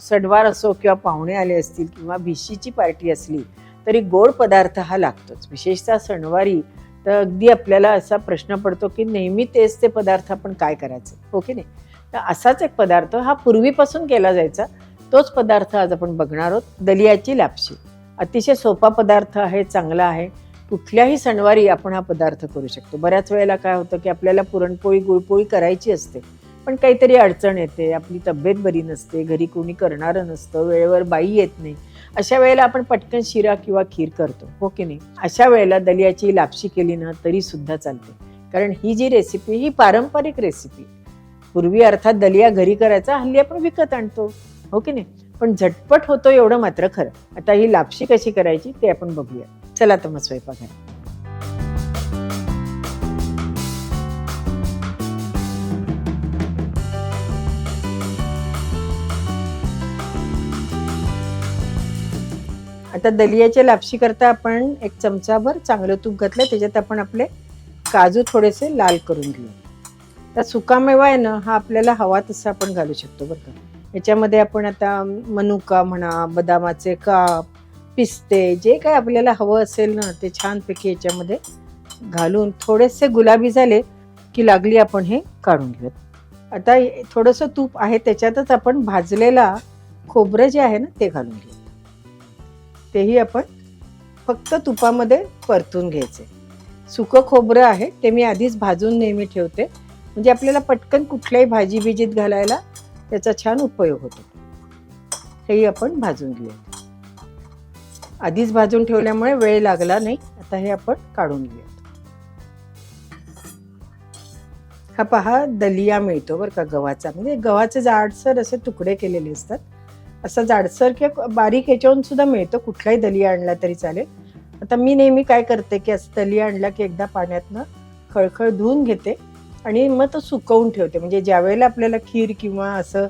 सणवार असो किंवा पाहुणे आले असतील किंवा भिशीची पार्टी असली तरी गोड पदार्थ हा लागतोच. विशेषतः सणवारी तर अगदी आपल्याला असा प्रश्न पडतो की नेहमी तेच ते पदार्थ आपण काय करायचं? हो की नाही? तर असाच एक पदार्थ हा पूर्वीपासून केला जायचा. तोच पदार्थ आज आपण बघणार आहोत दलियाची लापशी. अतिशय सोपा पदार्थ आहे चांगला आहे. कुठल्याही सणवारी आपण हा पदार्थ करू शकतो. बऱ्याच वेळेला काय होतं की आपल्याला पुरणपोळी गुळपोळी करायची असते. पण काहीतरी अडचण येते आपली तब्येत बरी नसते घरी कोणी करणारं नसतं वेळेवर बाई येत नाही. अशा वेळेला आपण पटकन शिरा किंवा खीर करतो हो की नाही? अशा वेळेला दलियाची लापशी केली ना तरी सुद्धा चालते. कारण ही जी रेसिपी ही पारंपरिक रेसिपी पूर्वी अर्थात दलिया घरी करायचा हल्ली आपण विकत आणतो हो की नाही? पण झटपट होतो एवढं मात्र खरं. आता ही लापशी कशी करायची ते आपण बघूया. चला तर मग स्वयंपाक आता दलियाच्या लापशी करता आपण एक चमचाभर चांगलं तूप घातलं त्याच्यात आपण आपले काजू थोडेसे लाल करून घेऊ. तर सुकामेवा आहे ना हा आपल्याला हवा तसा आपण घालू शकतो बरं का. याच्यामध्ये आपण आता मनुका म्हणा बदामाचे काप पिस्ते जे काय आपल्याला हवं असेल ना ते छानपैकी याच्यामध्ये घालून थोडेसे गुलाबी झाले की लागली आपण हे काढून घेऊयात. आता थोडंसं तूप आहे त्याच्यातच आपण भाजलेला खोबरं जे आहे ना ते घालून घेऊ तेही आपण फक्त तुपामध्ये परतून घ्यायचे. सुकं खोबरं आहे ते मी आधीच भाजून नेहमी ठेवते. म्हणजे आपल्याला पटकन कुठल्याही भाजी बिजीत घालायला त्याचा छान उपयोग होतो. हेही आपण भाजून घेऊया आधीच भाजून ठेवल्यामुळे वेळ लागला नाही आता हे आपण काढून घेऊया हा पहा दलिया मिळतो बरं का गव्हाचा. म्हणजे गव्हाचे जाडसर असे तुकडे केलेले असतात. असं जाडसर किंवा बारीक याच्यावरून सुद्धा मिळतो. कुठलाही दलिया आणला तरी चालेल. आता मी नेहमी काय करते की असं दलिया आणला की एकदा पाण्यातनं खळखळ धुवून घेते आणि मग तो सुकवून ठेवते. म्हणजे ज्यावेळेला आपल्याला खीर किंवा असं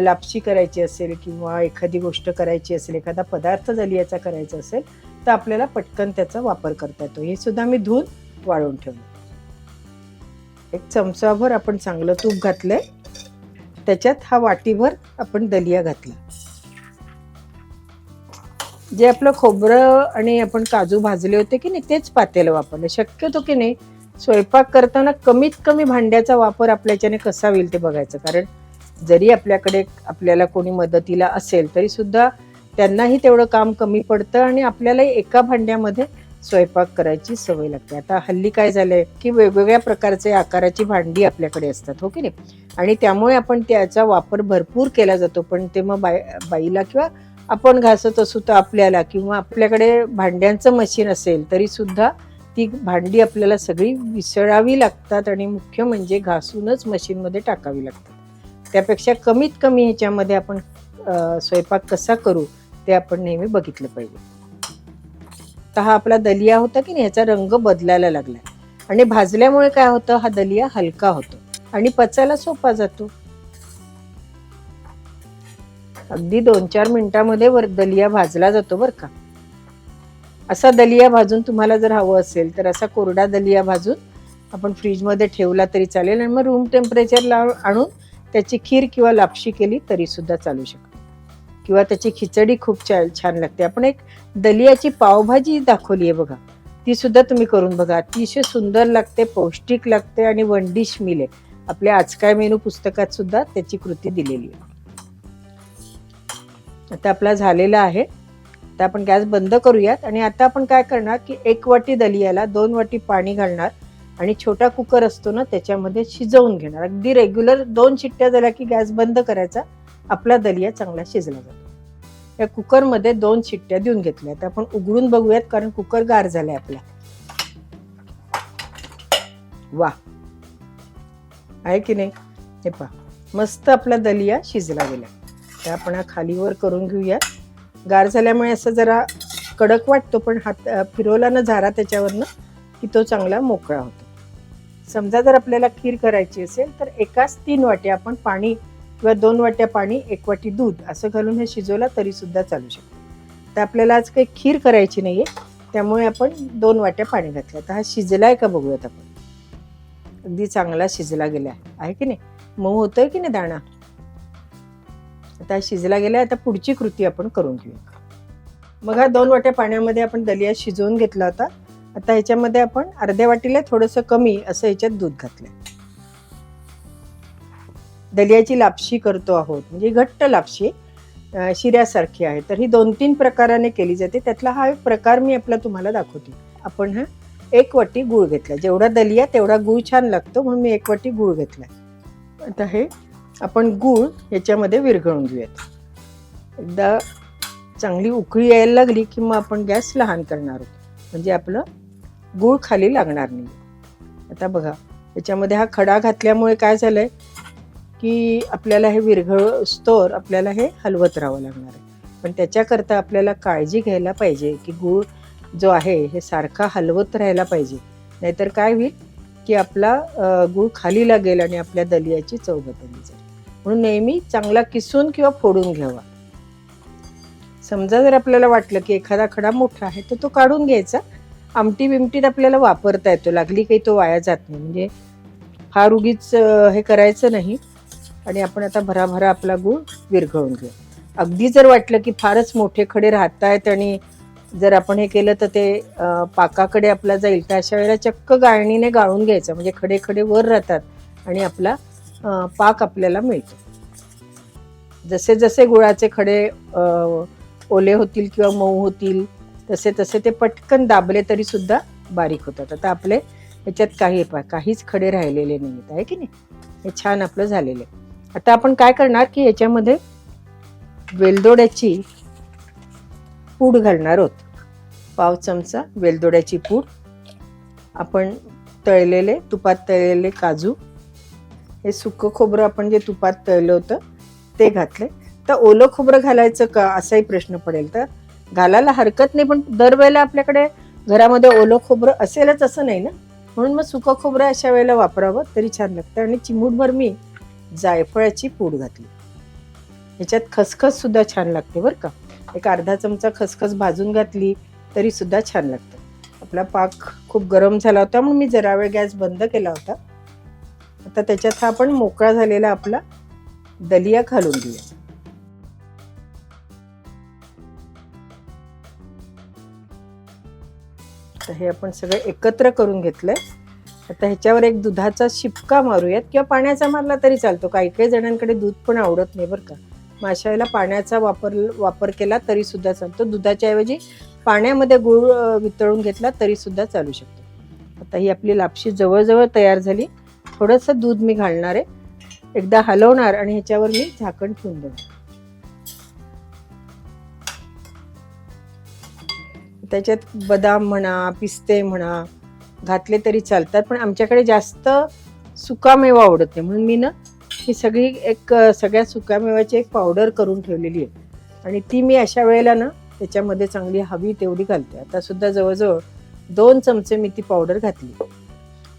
लापशी करायची असेल किंवा एखादी गोष्ट करायची असेल एखादा पदार्थ दलियाचा करायचा असेल तर आपल्याला पटकन त्याचा वापर करता येतो. हे सुद्धा मी धुवून वाळून ठेवलं एक चमचाभर आपण चांगलं तूप घातलंय. त्याच्यात हा वाटीभर आपण दलिया घातला. जे आपलं खोबरं आणि आपण काजू भाजले होते की नाही तेच पातेलं वापरलं. शक्यतो की नाही स्वयंपाक करताना कमीत कमी भांड्याचा वापर आपल्याच्याने कसा होईल ते बघायचं. कारण जरी आपल्याकडे आपल्याला कोणी मदतीला असेल तरी सुद्धा त्यांनाही तेवढं काम कमी पडतं आणि आपल्यालाही एका भांड्यामध्ये स्वयंपाक करायची सवय लागते. आता हल्ली काय झालंय की वेगवेगळ्या प्रकारचे आकाराची भांडी आपल्याकडे असतात हो की नाही? आणि त्यामुळे आपण त्याचा वापर भरपूर केला जातो. पण ते मग बाई बाईला किंवा आपण घासत असू तर आपल्याला किंवा आपल्याकडे भांड्यांचं मशीन असेल तरी सुद्धा ती भांडी आपल्याला सगळी विसळावी लागतात आणि मुख्य म्हणजे घासूनच मशीनमध्ये टाकावी लागतात. त्यापेक्षा कमीत कमी ह्याच्यामध्ये आपण स्वयंपाक कसा करू ते आपण नेहमी बघितलं पाहिजे. तर हा आपला दलिया होता की नाही ह्याचा रंग बदलायला लागला. आणि भाजल्यामुळे काय होतं हा दलिया हलका होतो आणि पचायला सोपा जातो. अगदी दोन चार मिनिटामध्ये वर दलिया भाजला जातो बरं का. असा दलिया भाजून तुम्हाला जर हवं असेल तर असा कोरडा दलिया भाजून आपण फ्रीजमध्ये ठेवला तरी चालेल आणि मग रूम टेम्परेचरला आणून त्याची खीर किंवा लापशी केली तरीसुद्धा चालू शकते. किंवा त्याची खिचडी खूप छान छान लागते. आपण एक दलियाची पावभाजी दाखवली आहे बघा. ती सुद्धा तुम्ही करून बघा. अतिशय सुंदर लागते पौष्टिक लागते आणि वन डिश मिले आहे. आपल्या आज काय मेनू पुस्तकात सुद्धा त्याची कृती दिलेली आहे. आता आपला झालेला आहे. आता आपण गॅस बंद करूयात आणि आता आपण काय करणार की एक वाटी दलियाला दोन वाटी पाणी घालणार आणि छोटा कुकर असतो ना त्याच्यामध्ये शिजवून घेणार. अगदी रेग्युलर दोन शिट्ट्या झाल्या की गॅस बंद करायचा आपला दलिया चांगला शिजला जातो. या कुकरमध्ये दोन शिट्ट्या देऊन घेतल्या. तर आपण उघडून बघूयात कारण कुकर गार झालाय आपला. वा आहे की नाही? हे पहा. मस्त आपला दलिया शिजला गेला तर आपण खालीवर करून घेऊया गार झाल्यामुळे असं जरा कडक वाटतो पण हात फिरवला ना झारा त्याच्यावरनं की तो चांगला मोकळा होतो. समजा जर आपल्याला खीर करायची असेल तर एकाच तीन वाट्या आपण पाणी किंवा दोन वाट्या पाणी एक वाटी दूध असं घालून हे शिजवला तरीसुद्धा चालू शकतो. तर आपल्याला आज काही खीर करायची नाही आहे त्यामुळे आपण दोन वाट्या पाणी घातलं. तर हा शिजला आहे का बघूयात आपण. अगदी चांगला शिजला गेला आहे की नाही? मऊ होतोय की नाही दाणा? आता शिजला गेला आता पुढची कृती आपण करून घेऊया. मग हा दोन वाट्या पाण्यामध्ये आपण दलिया शिजवून घेतला होता. आता ह्याच्यामध्ये आपण अर्ध्या वाटीला थोडंसं कमी असं ह्याच्यात दूध घातलं दलियाची लापशी करतो आहोत. म्हणजे घट्ट लापशी शिऱ्यासारखी आहे. तर ही दोन तीन प्रकाराने केली जाते. त्यातला हा एक प्रकार मी आपला तुम्हाला दाखवते. आपण हा एक वाटी गूळ घेतला. जेवढा दलिया तेवढा गूळ छान लागतो म्हणून मी एक वाटी गूळ घेतला आता हे आपण गूळ याच्यामध्ये विरघळून घेऊयात. एकदा चांगली उकळी यायला लागली की मग आपण गॅस लहान करणार आहोत. म्हणजे आपलं गूळ खाली लागणार नाही. आता बघा याच्यामध्ये हा खडा घातल्यामुळे काय झालंय की आपल्याला हे विरघळ स्टोर आपल्याला हे हलवत राहावं लागणार आहे. पण त्याच्याकरता आपल्याला काळजी घ्यायला पाहिजे की गूळ जो आहे हे सारखा हलवत राहायला पाहिजे. नाहीतर काय होईल की आपला गूळ खाली लागेल आणि आपल्या दलियाची चव बदलली जाईल. म्हणून नेहमी चांगला किसून किंवा फोडून घ्यावा. समजा जर आपल्याला वाटलं की एखादा खडा मोठा आहे तर तो काढून घ्यायचा. आमटी बिमटीत आपल्याला वापरता येतो लागली काही तो वाया जात नाही. म्हणजे फार उगीच हे करायचं नाही. आणि आपण आता भराभरा आपला गूळ विरघळून घेऊ. अगदी जर वाटलं की फारच मोठे खडे राहत आहेत आणि जर आपण हे केलं तर ते पाकाकडे आपला जाईल. तर अशा वेळेला चक्क गाळणीने गाळून घ्यायचं. म्हणजे खडे खडे वर राहतात आणि आपला पाक आपल्याला मिळतो. जसे जसे गुळाचे खडे ओले होतील किंवा मऊ होतील तसे तसे ते पटकन दाबले तरी सुद्धा बारीक होतात. आता आपले ह्याच्यात काही पा- काहीच खडे राहिलेले नाहीत आहे की नाही? हे छान आपलं झालेलं आहे. आता आपण काय करणार की याच्यामध्ये वेलदोड्याची पूड घालणार आहोत. पाव चमचा वेलदोड्याची पूड. आपण तळलेले तुपात तळलेले काजू हे सुकं खोबरं आपण जे तुपात तळलं होतं ते घातले तर ओलं खोबरं घालायचं का? असाही प्रश्न पडेल. तर घालायला हरकत नाही पण दरवेळेला आपल्याकडे घरामध्ये ओलं खोबरं असेलच असं नाही ना? म्हणून मग सुकं खोबरं अशा वेळेला वापरावं तरी छान लागतं. आणि चिमूटभर मी जायफळाची पूड घातली. ह्याच्यात खसखस सुद्धा छान लागते बरं का? एक अर्धा चमचा खसखस भाजून घातली तरी सुद्धा छान लागतं. आपला पाक खूप गरम झाला होता म्हणून मी जरा वेळ गॅस बंद केला होता. आता त्याच्यात हा आपण मोकळा झालेला आपला दलिया घालून घेऊया. तर हे आपण सगळं एकत्र करून घेतलंय. आता ह्याच्यावर एक दुधाचा शिपका मारूयात किंवा पाण्याचा मारला तरी चालतो. काही काही जणांकडे दूध पण आवडत नाही बरं का. मग अशा वेळेला पाण्याचा वापर वापर केला तरी सुद्धा चालतो. दुधाच्या ऐवजी पाण्यामध्ये गुळ वितळून घेतला तरी सुद्धा चालू शकतो. आता ही आपली लापशी जवळजवळ तयार झाली. थोडंसं दूध मी घालणार आहे. एकदा हलवणार आणि ह्याच्यावर मी झाकण ठेवून देणार. त्याच्यात बदाम म्हणा पिस्ते म्हणा घातले तरी चालतात पण आमच्याकडे जास्त सुकामेवा आवडत नाही. म्हणून मी ना ही सगळी एक सगळ्या सुकामेवाची एक पावडर करून ठेवलेली आहे. आणि ती मी अशा वेळेला ना त्याच्यामध्ये चांगली हवी तेवढी घालते. आता सुद्धा जवळजवळ दोन चमचे मी ती पावडर घातली.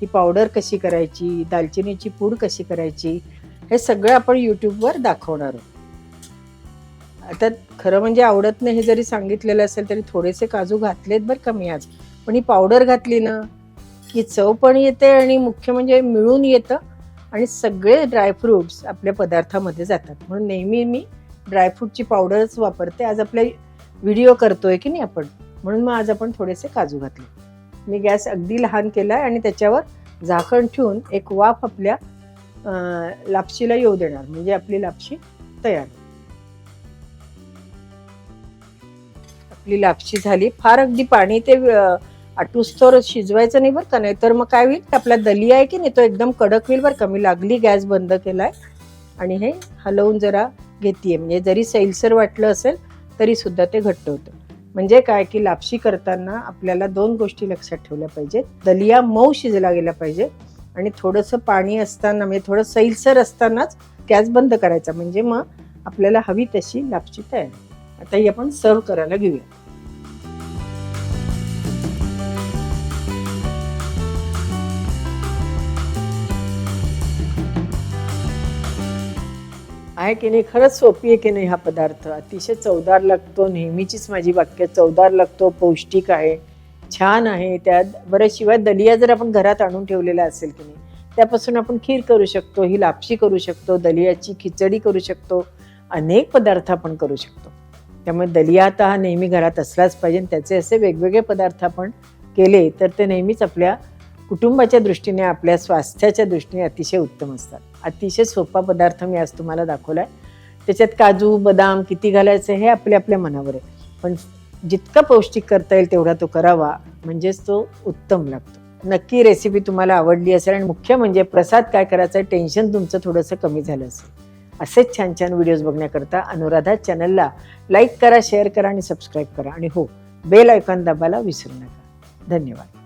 ही पावडर कशी करायची दालचिनीची पूड कशी करायची हे सगळं आपण यूट्यूबवर दाखवणार आहोत. आता खरं म्हणजे आवडत नाही हे जरी सांगितलेलं असेल तरी थोडेसे काजू घातलेत बरं का मी आज. पण ही पावडर घातली ना की चव पण येते आणि मुख्य म्हणजे मिळून येतं आणि सगळे ड्रायफ्रुट्स आपल्या पदार्थामध्ये जातात. म्हणून नेहमी मी ड्रायफ्रूटची पावडरच वापरते. आज आपल्या व्हिडिओ करतोय की नाही आपण. म्हणून मग आज आपण थोडेसे काजू घातले. मी गॅस अगदी लहान केला आहे आणि त्याच्यावर झाकण ठेवून एक वाफ आपल्या लापशीला येऊ देणार म्हणजे आपली लापशी तयार आपली लापशी झाली. फार अगदी पाणी ते अं, आटूस्तोर शिजवायचं नाही बरं का नाही तर मग काय होईल? आपला दलिया आहे की नाही तो एकदम कडक होईल बरं का. मी लागली गॅस बंद केलाय आणि हे हलवून जरा घेते म्हणजे जरी सैलसर वाटलं असेल तरी सुद्धा ते घट्ट होतं. म्हणजे काय की लापशी करताना आपल्याला दोन गोष्टी लक्षात ठेवल्या पाहिजेत. दलिया मऊ शिजला गेला पाहिजे आणि थोडंसं पाणी असताना म्हणजे थोडं सैलसर असतानाच गॅस बंद करायचा. म्हणजे मग आपल्याला हवी तशी लापशी तयार. आता ही आपण सर्व करायला घेऊया. आहे की नाही खरंच सोपी आहे की नाही हा पदार्थ? अतिशय चवदार लागतो नेहमीचीच माझी वाक्य चवदार लागतो पौष्टिक आहे छान आहे. त्यात बरं शिवाय दलिया जर आपण घरात आणून ठेवलेला असेल की नाही त्यापासून आपण खीर करू शकतो ही लापशी करू शकतो दलियाची खिचडी करू शकतो अनेक पदार्थ आपण करू शकतो. त्यामुळे दलिया आता हा नेहमी घरात असलाच पाहिजे आणि त्याचे असे वेगवेगळे पदार्थ आपण केले तर ते नेहमीच आपल्या कुटुंबाच्या दृष्टीने आपल्या स्वास्थ्याच्या दृष्टीने अतिशय उत्तम असतात. अतिशय सोपा पदार्थ मी आज तुम्हाला दाखवला आहे त्याच्यात काजू बदाम किती घालायचं हे आपल्या आपल्या मनावर आहे. पण जितका पौष्टिक करता येईल तेवढा तो करावा म्हणजेच तो उत्तम लागतो. नक्की रेसिपी तुम्हाला आवडली असेल आणि मुख्य म्हणजे प्रसाद काय करायचं टेन्शन तुमचं थोडंसं कमी झालं असेल. असेच छान छान व्हिडिओज बघण्याकरता अनुराधा चॅनलला लाईक करा शेअर करा आणि सबस्क्राईब करा. आणि हो बेल आयकॉन दाबायला विसरू नका. धन्यवाद.